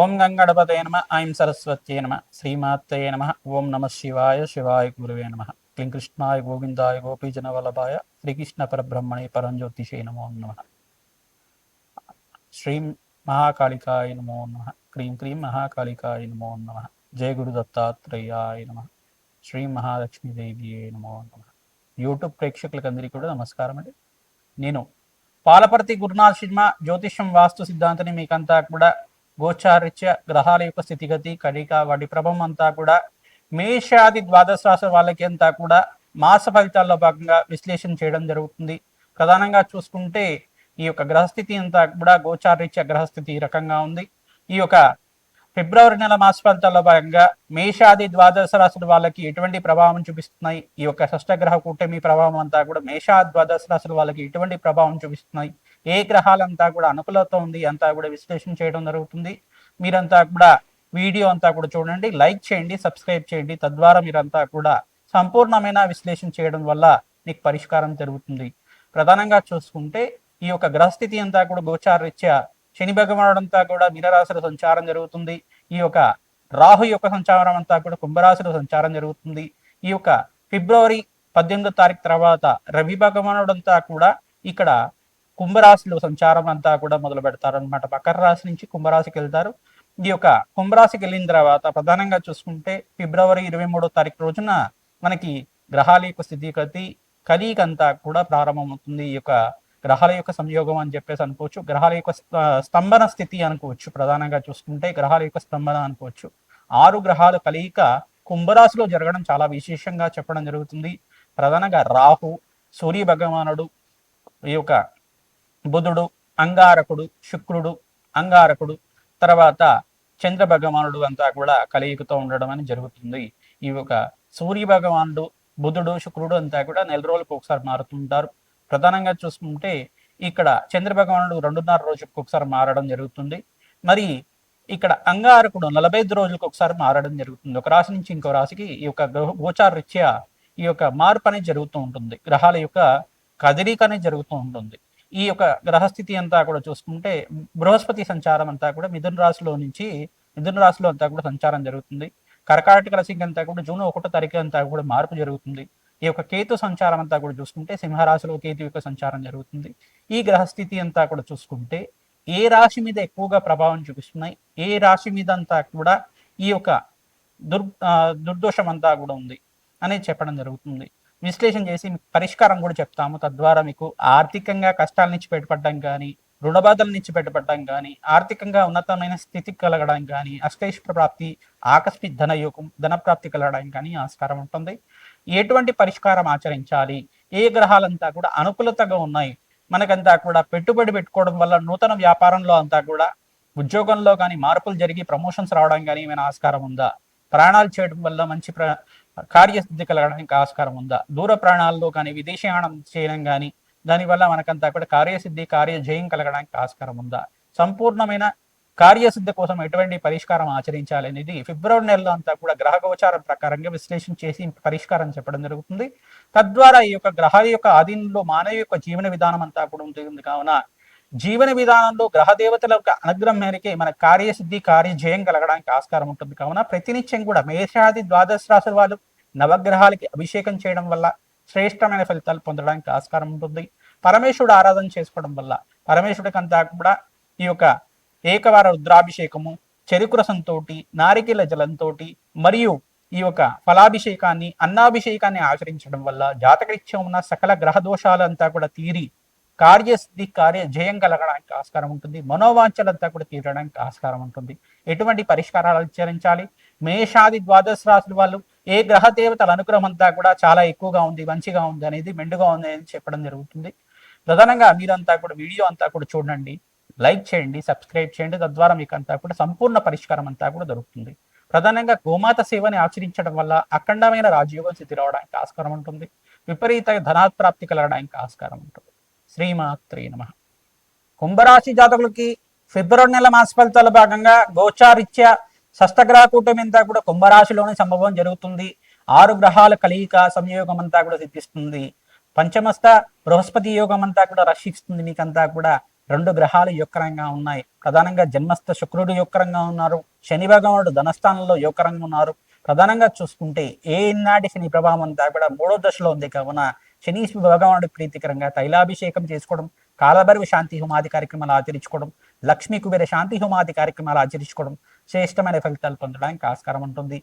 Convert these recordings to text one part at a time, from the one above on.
ఓం గంగణపతే నమ ఐం సరస్వత్యే నమ శ్రీమాత్రే నమ ఓం నమ శివాయ శివాయ గురువే నమ. క్లీం కృష్ణాయ గోవిందాయ గోపీజన వల్లభాయ శ్రీకృష్ణ పరబ్రహ్మణే పరంజ్యోతిషే నమో నమ. శ్రీం మహాకాళికాయ నమో నమ. క్రీం క్రీం మహాకాళికాయ నమో నమ. జయ గురు దత్తాత్రేయాయ నమ. శ్రీ మహాలక్ష్మీదేవి నమో నమ. యూట్యూబ్ ప్రేక్షకులకు అందరికీ కూడా నమస్కారం అండి. నేను పాలపర్తి గురునాథ్ శర్మ జ్యోతిష్యం వాస్తు సిద్ధాంతాన్ని మీకంతా కూడా గోచారిత్య గ్రహాల యొక్క స్థితిగతి కడిక వాటి ప్రభావం అంతా కూడా మేషాది ద్వాదశ రాశి వాళ్ళకి అంతా కూడా మాస ఫలితాల్లో భాగంగా విశ్లేషణ చేయడం జరుగుతుంది. ప్రధానంగా చూసుకుంటే ఈ యొక్క గ్రహస్థితి అంతా కూడా గోచారిత్య గ్రహస్థితి ఈ రకంగా ఉంది. ఈ యొక్క ఫిబ్రవరి నెల మాస ఫలితాల్లో భాగంగా మేషాది ద్వాదశ రాశుల వాళ్ళకి ఎటువంటి ప్రభావం చూపిస్తున్నాయి? ఈ యొక్క షష్టగ్రహ కూటమి ప్రభావం అంతా కూడా మేషాది ద్వాదశ రాశుల వాళ్ళకి ఎటువంటి ప్రభావం చూపిస్తున్నాయి? ఏ గ్రహాలంతా కూడా అనుకూలత ఉంది అంతా కూడా విశ్లేషణ చేయడం జరుగుతుంది. మీరంతా కూడా వీడియో అంతా కూడా చూడండి లైక్ చేయండి సబ్స్క్రైబ్ చేయండి. తద్వారా మీరంతా కూడా సంపూర్ణమైన విశ్లేషణ చేయడం వల్ల మీకు పరిష్కారం జరుగుతుంది. ప్రధానంగా చూసుకుంటే ఈ యొక్క గ్రహస్థితి అంతా కూడా గోచారరీత్యా శని భగవానుడు అంతా కూడా మీనరాశుల సంచారం జరుగుతుంది. ఈ యొక్క రాహు యొక్క సంచారం అంతా కూడా కుంభరాశుల సంచారం జరుగుతుంది. ఈ యొక్క ఫిబ్రవరి పద్దెనిమిదో తారీఖు తర్వాత రవి భగవానుడు అంతా కూడా ఇక్కడ కుంభరాశిలో సంచారం అంతా కూడా మొదలు పెడతారు అనమాట మకర రాశి నుంచి కుంభరాశికి వెళ్తారు. ఈ యొక్క కుంభరాశికి వెళ్ళిన తర్వాత ప్రధానంగా చూసుకుంటే ఫిబ్రవరి ఇరవై మూడో తారీఖు రోజున మనకి గ్రహాల యొక్క స్థితిగతి కలియిక అంతా కూడా ప్రారంభమవుతుంది. ఈ యొక్క గ్రహాల యొక్క సంయోగం అని చెప్పేసి అనుకోవచ్చు. గ్రహాల యొక్క స్తంభన స్థితి అనుకోవచ్చు. ప్రధానంగా చూసుకుంటే గ్రహాల యొక్క స్తంభన అనుకోవచ్చు. ఆరు గ్రహాల కలయిక కుంభరాశిలో జరగడం చాలా విశేషంగా చెప్పడం జరుగుతుంది. ప్రధానంగా రాహు సూర్య భగవానుడు ఈ యొక్క బుధుడు అంగారకుడు శుక్రుడు అంగారకుడు తర్వాత చంద్ర భగవానుడు అంతా కూడా కలయికతో ఉండడం అని జరుగుతుంది. ఈ యొక్క సూర్య భగవానుడు బుధుడు శుక్రుడు అంతా కూడా నెల రోజులకు ఒకసారి మారుతుంటారు. ప్రధానంగా చూసుకుంటే ఇక్కడ చంద్ర భగవానుడు రెండున్నర రోజులకు ఒకసారి మారడం జరుగుతుంది. మరి ఇక్కడ అంగారకుడు నలభై ఐదు రోజులకు ఒకసారి మారడం జరుగుతుంది. ఒక రాశి నుంచి ఇంకో రాశికి ఈ యొక్క గ్రహ- గోచార ఈ యొక్క మార్పు అనేది జరుగుతూ ఉంటుంది. గ్రహాల యొక్క కదిరిక అనేది జరుగుతూ ఉంటుంది. ఈ యొక్క గ్రహస్థితి అంతా కూడా చూసుకుంటే బృహస్పతి సంచారం అంతా కూడా మిథున రాశిలో నుంచి మిథున రాశిలో అంతా కూడా సంచారం జరుగుతుంది. కర్కాటక రాశికి అంతా కూడా జూన్ ఒకటో తారీఖు అంతా కూడా మార్పు జరుగుతుంది. ఈ యొక్క కేతు సంచారం అంతా కూడా చూసుకుంటే సింహరాశిలో కేతు యొక్క సంచారం జరుగుతుంది. ఈ గ్రహస్థితి అంతా కూడా చూసుకుంటే ఏ రాశి మీద ఎక్కువగా ప్రభావం చూపిస్తున్నాయి ఏ రాశి మీద అంతా కూడా ఈ యొక్క దుర్ దుర్దోషం అంతా కూడా ఉంది అనేది చెప్పడం జరుగుతుంది. విశ్లేషణ చేసి మీకు పరిష్కారం కూడా చెప్తాము. తద్వారా మీకు ఆర్థికంగా కష్టాల నుంచి బయటపడడం కానీ రుణబాధల నుంచి బయటపడడం కానీ ఆర్థికంగా ఉన్నతమైన స్థితి కలగడం కానీ అష్టైశ్వర ప్రాప్తి ఆకస్మిక ధన యోగం కలగడం కలగడానికి కానీ ఆస్కారం ఉంటుంది. ఎటువంటి పరిష్కారం ఆచరించాలి? ఏ గ్రహాలంతా కూడా అనుకూలతగా ఉన్నాయి? మనకంతా కూడా పెట్టుబడి పెట్టుకోవడం వల్ల నూతన వ్యాపారంలో అంతా కూడా ఉద్యోగంలో కానీ మార్పులు జరిగి ప్రమోషన్స్ రావడం కానీ ఏమైనా ఆస్కారం ఉందా? ప్రాణాలు చేయడం వల్ల మంచి కార్యసిద్ధి కలగడానికి ఆస్కారం ఉందా దూర ప్రాణాల్లో కానీ విదేశీయానం చేయడం కానీ దానివల్ల మనకంతా కూడా కార్యసిద్ధి కార్యజయం కలగడానికి ఆస్కారం ఉందా సంపూర్ణమైన కార్యసిద్ధి కోసం ఎటువంటి పరిష్కారం ఆచరించాలి అనేది ఫిబ్రవరి నెలలో అంతా కూడా గ్రహ గోచారం ప్రకారంగా విశ్లేషణ చేసి పరిష్కారం చెప్పడం జరుగుతుంది. తద్వారా ఈ యొక్క గ్రహాల యొక్క ఆధీనంలో మానవ యొక్క జీవన విధానం అంతా కూడా ఉంటుంది. కావున జీవన విధానంలో గ్రహ దేవతల యొక్క అనుగ్రహం మేరకే మన కార్యసిద్ధి కార్యజయం కలగడానికి ఆస్కారం ఉంటుంది. కావున ప్రతినిత్యం కూడా మేషాది ద్వాదశ రాశుల వాళ్ళు నవగ్రహాలకి అభిషేకం చేయడం వల్ల శ్రేష్టమైన ఫలితాలు పొందడానికి ఆస్కారం ఉంటుంది. పరమేశ్వరుడు ఆరాధన చేసుకోవడం వల్ల పరమేశ్వరుడికి అంతా కూడా ఈ యొక్క ఏకవార రుద్రాభిషేకము చెరుకురసంతో నారికేల జలంతో మరియు ఈ యొక్క ఫలాభిషేకాన్ని అన్నాభిషేకాన్ని ఆచరించడం వల్ల జాతకరీత్యం ఉన్న సకల గ్రహ దోషాలంతా కూడా తీరి కార్యసిద్ధి కార్య జయం కలగడానికి ఆస్కారం ఉంటుంది. మనోవాంఛలంతా కూడా తీరడానికి ఆస్కారం ఉంటుంది. ఎటువంటి పరిష్కారాలు ఆచరించాలి మేషాది ద్వాదశ రాశుల వాళ్ళు ఏ గ్రహ దేవతల అనుగ్రహం అంతా కూడా చాలా ఎక్కువగా ఉంది మంచిగా ఉంది అనేది మెండుగా ఉంది అనేది చెప్పడం జరుగుతుంది. ప్రధానంగా మీరంతా కూడా వీడియో అంతా కూడా చూడండి. లైక్ చేయండి సబ్స్క్రైబ్ చేయండి. తద్వారా మీకు అంతా కూడా సంపూర్ణ పరిష్కారం అంతా కూడా దొరుకుతుంది. ప్రధానంగా గోమాత సేవని ఆచరించడం వల్ల అఖండమైన రాజయోగం స్థితి రావడానికి ఆస్కారం ఉంటుంది. విపరీత ధనాప్రాప్తి కలగడానికి ఆస్కారం ఉంటుంది. శ్రీమాత్రే నమ. కుంభరాశి జాతకులకి ఫిబ్రవరి నెల మాస ఫలితాల భాగంగా గోచారిత్య షష్టగ్రహ కూటమి అంతా కూడా కుంభరాశిలోనే సంభవం జరుగుతుంది. ఆరు గ్రహాల కలయిక సంయోగం అంతా కూడా సిద్ధిస్తుంది. పంచమస్త బృహస్పతి యోగం అంతా కూడా రక్షిస్తుంది. మీకంతా కూడా రెండు గ్రహాలు యుక్కరంగా ఉన్నాయి. ప్రధానంగా జన్మస్థ శుక్రుడు యుక్కరంగా ఉన్నారు. శని భగవానుడు ధనస్థానంలో యోకరంగా ఉన్నారు. ప్రధానంగా చూసుకుంటే ఏ నాటి శని ప్రభావం అంతా కూడా మూడో దశలో ఉంది కావున శని భగవానుడు ప్రీతికరంగా తైలాభిషేకం చేసుకోవడం కాలభైరవ శాంతి హోమాది కార్యక్రమాలు ఆచరించుకోవడం లక్ష్మీ కుబేర శాంతి హోమాది కార్యక్రమాలు ఆచరించుకోవడం శ్రేష్టమైన ఫలితాలు పొందడానికి ఆస్కారం ఉంటుంది.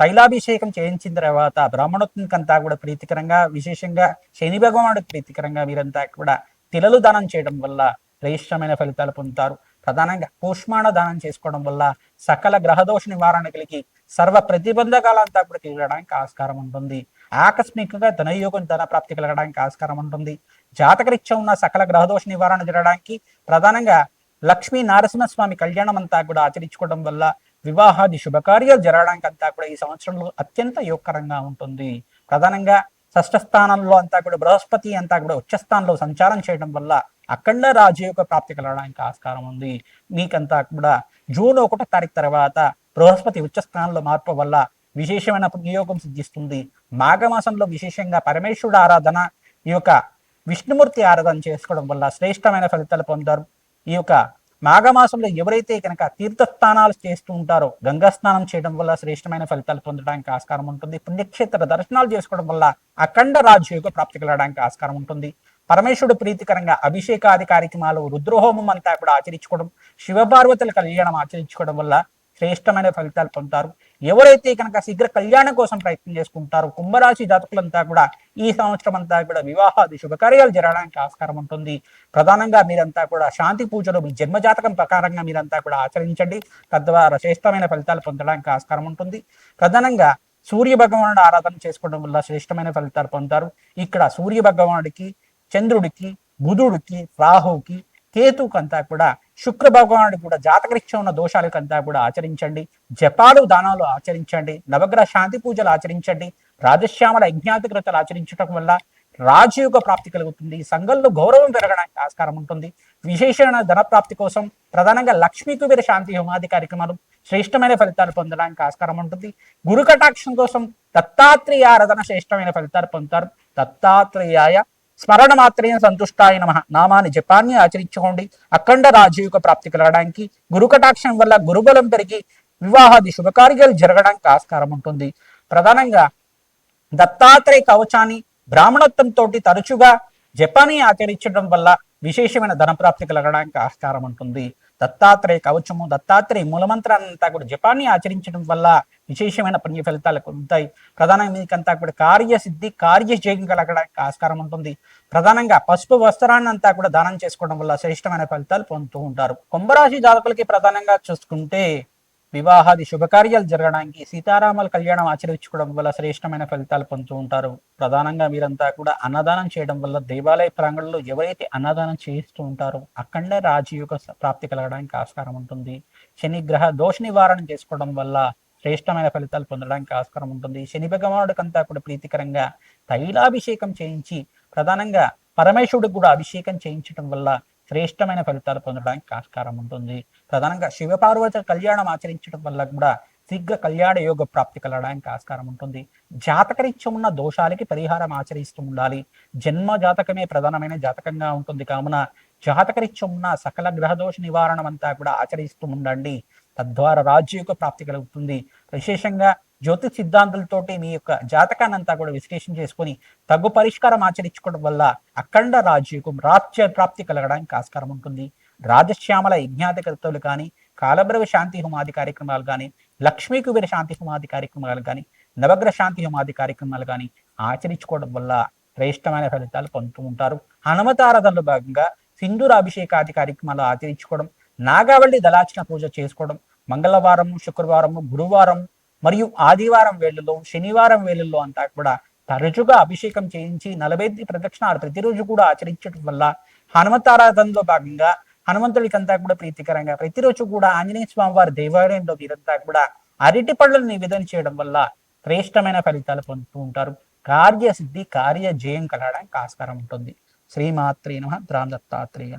తైలాభిషేకం చేయించిన తర్వాత బ్రాహ్మణోత్మకంతా కూడా ప్రీతికరంగా విశేషంగా శని భగవానుడికి ప్రీతికరంగా వీరంతా కూడా తిలలు దానం చేయడం వల్ల శ్రేష్టమైన ఫలితాలు పొందుతారు. ప్రధానంగా కూష్మాణ దానం చేసుకోవడం వల్ల సకల గ్రహదోష నివారణ కలిగి సర్వ ప్రతిబంధకాలంతా కూడా తీరడానికి ఆస్కారం ఉంటుంది. ఆకస్మికంగా ధనయోగం ధన ప్రాప్తి కలగడానికి ఆస్కారం ఉంటుంది. జాతకరీత్యా ఉన్న సకల గ్రహదోష నివారణ జరగడానికి ప్రధానంగా లక్ష్మీ నారసింహస్వామి కళ్యాణం అంతా కూడా ఆచరించుకోవడం వల్ల వివాహాది శుభకార్యాలు జరగడానికి అంతా కూడా ఈ సంవత్సరంలో అత్యంత యోగకరంగా ఉంటుంది. ప్రధానంగా షష్ఠ స్థానంలో అంతా కూడా బృహస్పతి అంతా కూడా ఉచ్చస్థానంలో సంచారం చేయడం వల్ల అఖండ రాజయోగ ప్రాప్తి కలగడానికి ఆస్కారం ఉంది. మీకంతా కూడా జూన్ ఒకటో తారీఖు తర్వాత బృహస్పతి ఉచ్చస్థానంలో మార్పు వల్ల విశేషమైన పుణ్యయోగం సిద్ధిస్తుంది. మాఘమాసంలో విశేషంగా పరమేశ్వరుడు ఆరాధన ఈ యొక్క విష్ణుమూర్తి ఆరాధన చేసుకోవడం వల్ల శ్రేష్టమైన ఫలితాలు పొందారు. ఈ యొక్క మాఘమాసంలో ఎవరైతే కనుక తీర్థస్థానాలు చేస్తూ ఉంటారో గంగా స్నానం చేయడం వల్ల శ్రేష్టమైన ఫలితాలు పొందడానికి ఆస్కారం ఉంటుంది. పుణ్యక్షేత్ర దర్శనాలు చేసుకోవడం వల్ల అఖండ రాజ్యోగ ప్రాప్తి కలగడానికి ఆస్కారం ఉంటుంది. పరమేశ్వరుడు ప్రీతికరంగా అభిషేకాది కార్యక్రమాలు రుద్రహోమం అంతా కూడా ఆచరించుకోవడం శివపార్వతుల కళ్యాణం ఆచరించుకోవడం వల్ల శ్రేష్టమైన ఫలితాలు పొందుతారు. ఎవరైతే కనుక శీఘ్ర కళ్యాణం కోసం ప్రయత్నం చేసుకుంటారో కుంభరాశి జాతకులంతా కూడా ఈ సంవత్సరం అంతా కూడా వివాహాది శుభకార్యాలు జరగడానికి ఆస్కారం ఉంటుంది. ప్రధానంగా మీరంతా కూడా శాంతి పూజలు మీ జన్మజాతకం ప్రకారంగా మీరంతా కూడా ఆచరించండి. తద్వారా శ్రేష్టమైన ఫలితాలు పొందడానికి ఆస్కారం ఉంటుంది. ప్రధానంగా సూర్య భగవానుడు ఆరాధన చేసుకోవడం వల్ల శ్రేష్టమైన ఫలితాలు పొందుతారు. ఇక్కడ సూర్య భగవానుడికి చంద్రుడికి బుధుడికి రాహుకి కేతుకంతా కూడా శుక్ర భగవానుడు కూడా జాతకరీక్ష ఉన్న దోషాలకంతా కూడా ఆచరించండి. జపాలు దానాలు ఆచరించండి. నవగ్రహ శాంతి పూజలు ఆచరించండి. రాజశ్యామల యజ్ఞాతికృతలు ఆచరించడం వల్ల రాజయోగ ప్రాప్తి కలుగుతుంది. సంఘంలో గౌరవం పెరగడానికి ఆస్కారం ఉంటుంది. విశేషమైన ధన ప్రాప్తి కోసం ప్రధానంగా లక్ష్మీ కుబేర శాంతి హోమాది కార్యక్రమాలు శ్రేష్టమైన ఫలితాలు పొందడానికి ఆస్కారం ఉంటుంది. గురు కటాక్షం కోసం దత్తాత్రేయ ఆరాధన శ్రేష్టమైన ఫలితాలు పొందుతారు. దత్తాత్రేయాయ స్మరణ మాత్రమే సంతుష్టాయ నమ. నామాన్ని జపాన్ని ఆచరించుకోండి. అఖండ రాజయోగ ప్రాప్తి కలగడానికి గురు కటాక్షం వల్ల గురుబలం పెరిగి వివాహాది శుభకార్యాలు జరగడానికి ఆస్కారం ఉంటుంది. ప్రధానంగా దత్తాత్రేయ కవచాన్ని బ్రాహ్మణత్వంతో తరచుగా జపానీ ఆచరించడం వల్ల విశేషమైన ధనప్రాప్తి కలగడానికి ఆస్కారం ఉంటుంది. దత్తాత్రేయ కవచము. దత్తాత్రేయ మూలమంత్రాన్ని అంతా కూడా జపాన్ని ఆచరించడం వల్ల విశేషమైన పుణ్య ఫలితాలు ఉంటాయి. ప్రధానంగా మీకంతా కూడా కార్యసిద్ధి కార్యజయం కలగడానికి ఆస్కారం ఉంటుంది. ప్రధానంగా పసుపు వస్త్రాన్ని అంతా కూడా దానం చేసుకోవడం వల్ల శ్రేష్టమైన ఫలితాలు పొందుతూ ఉంటారు. కుంభరాశి జాతకులకి ప్రధానంగా చూసుకుంటే వివాహాది శుభకార్యాలు జరగడానికి సీతారాముల కళ్యాణం ఆచరించుకోవడం వల్ల శ్రేష్టమైన ఫలితాలు పొందుతూ ఉంటారు. ప్రధానంగా మీరంతా కూడా అన్నదానం చేయడం వల్ల దేవాలయ ప్రాంగణంలో ఎవరైతే అన్నదానం చేస్తూ ఉంటారో అక్కడనే రాజయోగ ప్రాప్తి కలగడానికి ఆస్కారం ఉంటుంది. శని గ్రహ దోష నివారణ చేసుకోవడం వల్ల శ్రేష్టమైన ఫలితాలు పొందడానికి ఆస్కారం ఉంటుంది. శని భగవానుడికంతా కూడా ప్రీతికరంగా తైలాభిషేకం చేయించి ప్రధానంగా పరమేశ్వరుడికి కూడా అభిషేకం చేయించడం వల్ల శ్రేష్టమైన ఫలితాలు పొందడానికి ఆస్కారం ఉంటుంది. ప్రధానంగా శివపార్వతి కళ్యాణం ఆచరించడం వల్ల కూడా శీఘ్ర కళ్యాణ యోగ ప్రాప్తి కలగడానికి ఆస్కారం ఉంటుంది. జాతకరీత్యం ఉన్న దోషాలకి పరిహారం ఆచరిస్తూ ఉండాలి. జన్మ జాతకమే ప్రధానమైన జాతకంగా ఉంటుంది. కావున జాతకరీత్యం ఉన్న సకల గ్రహదోష నివారణం అంతా కూడా ఆచరిస్తూ ఉండండి. తద్వారా రాజ్యయోగ ప్రాప్తి కలుగుతుంది. విశేషంగా జ్యోతి సిద్ధాంతులతోటి మీ యొక్క జాతకాన్ని అంతా కూడా విశ్లేషణ చేసుకొని తగు పరిష్కారం ఆచరించుకోవడం వల్ల అఖండ రాజ్యకు రాజ్య ప్రాప్తి కలగడానికి ఆస్కారం ఉంటుంది. రాజశ్యామల యజ్ఞాధికర్తలు కానీ కాలభ్రవ శాంతి హోమాది కార్యక్రమాలు కానీ లక్ష్మీ కుబేర శాంతి హోమాది కార్యక్రమాలు కానీ నవగ్రహ శాంతి హోమాది కార్యక్రమాలు కానీ ఆచరించుకోవడం వల్ల శ్రేష్టమైన ఫలితాలు పొందుతూ ఉంటారు. హనుమతారాధనలో భాగంగా సింధూర అభిషేకాది కార్యక్రమాలు ఆచరించుకోవడం నాగావళి దళాచన పూజ చేసుకోవడం మంగళవారం శుక్రవారము గురువారం ఆదివారం వేళల్లో శనివారం వేళల్లో అంతా కూడా తరచుగా అభిషేకం చేయించి నలభై ప్రదక్షిణాలు ప్రతిరోజు కూడా ఆచరించడం వల్ల హనుమంతారాధనలో భాగంగా హనుమంతుడికి అంతా కూడా ప్రీతికరంగా ప్రతిరోజు కూడా ఆంజనేయ స్వామి వారి దేవాలయంలో వీరంతా కూడా అరటి పళ్ళను నివేదన చేయడం వల్ల శ్రేష్టమైన ఫలితాలు పొందుతూ ఉంటారు. కార్యసిద్ధి కార్య జయం కలగడానికి ఆస్కారం ఉంటుంది. శ్రీమాత్రే నమ దత్తాత్రేయ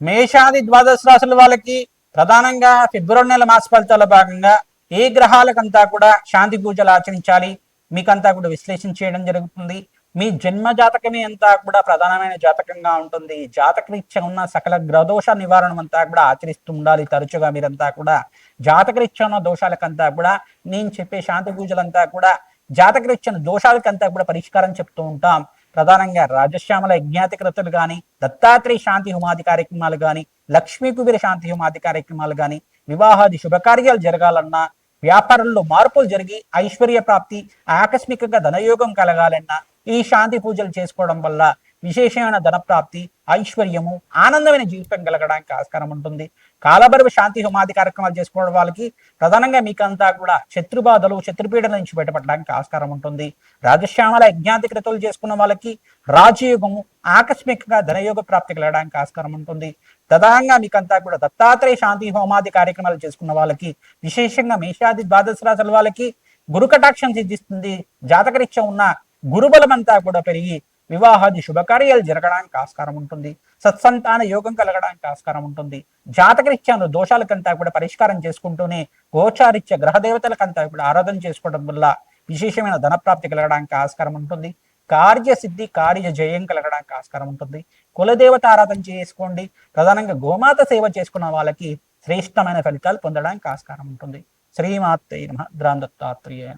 మేషాది ద్వాదశ రాశుల వాళ్ళకి ప్రధానంగా ఫిబ్రవరి నెల మాస ఫలితాల భాగంగా ఏ గ్రహాలకంతా కూడా శాంతి పూజలు ఆచరించాలి మీకంతా కూడా విశ్లేషణ చేయడం జరుగుతుంది. మీ జన్మ జాతకమే అంతా కూడా ప్రధానమైన జాతకంగా ఉంటుంది. జాతకరీత్యా ఉన్న సకల గ్రహదోష నివారణ అంతా కూడా ఆచరిస్తూ ఉండాలి తరచుగా మీరంతా కూడా. జాతకరీత్యా ఉన్న దోషాలకంతా కూడా నేను చెప్పే శాంతి పూజలంతా కూడా జాతకరీత్యా దోషాలకంతా కూడా పరిష్కారం చెప్తూ ఉంటాం. ప్రధానంగా రాజశ్యామల యజ్ఞాతికృతులు కానీ దత్తాత్రేయ శాంతి హోమాది కార్యక్రమాలు కానీ లక్ష్మీ కుబేర శాంతి హోమాది కార్యక్రమాలు కానీ వివాహాది శుభకార్యాలు జరగాలన్నా వ్యాపారంలో మార్పులు జరిగి ఐశ్వర్య ప్రాప్తి ఆకస్మికంగా ధనయోగం కలగాలన్నా ఈ శాంతి పూజలు చేసుకోవడం వల్ల విశేషమైన ధనప్రాప్తి ఐశ్వర్యము ఆనందమైన జీవితం కలగడానికి ఆస్కారం ఉంటుంది. కాలభైరవ శాంతి హోమాది కార్యక్రమాలు చేసుకోవడం వాళ్ళకి ప్రధానంగా మీకంతా కూడా శత్రుబాధలు శత్రుపీడల నుంచి బయటపడడానికి ఆస్కారం ఉంటుంది. రాజశ్యామల యజ్ఞాతి క్రతువులు చేసుకున్న వాళ్ళకి రాజయోగము ఆకస్మికంగా ధనయోగ ప్రాప్తి కలగడానికి ఆస్కారం ఉంటుంది. ప్రధానంగా మీకంతా కూడా దత్తాత్రేయ శాంతి హోమాది కార్యక్రమాలు చేసుకున్న వాళ్ళకి విశేషంగా మేషాది ద్వాదశ రాశుల వాళ్ళకి గురు కటాక్షం సిద్ధిస్తుంది. జాతకరీత్యా ఉన్న గురుబలం అంతా కూడా పెరిగి వివాహాది శుభకార్యాలు జరగడానికి ఆస్కారం ఉంటుంది. సత్సంతాన యోగం కలగడానికి ఆస్కారం ఉంటుంది. జాతకరీత్యా దోషాలకంతా కూడా పరిష్కారం చేసుకుంటూనే గోచారిత్య గ్రహ దేవతలకంతా కూడా ఆరాధన చేసుకోవడం వల్ల విశేషమైన ధనప్రాప్తి కలగడానికి ఆస్కారం ఉంటుంది. కార్యసిద్ధి కార్య జయం కలగడానికి ఆస్కారం ఉంటుంది. కులదేవత ఆరాధన చేసుకోండి. ప్రధానంగా గోమాత సేవ చేసుకున్న వాళ్ళకి శ్రేష్టమైన ఫలితాలు పొందడానికి ఆస్కారం ఉంటుంది. శ్రీమాత్రే నమ. ద్రాం దత్తాత్రేయ.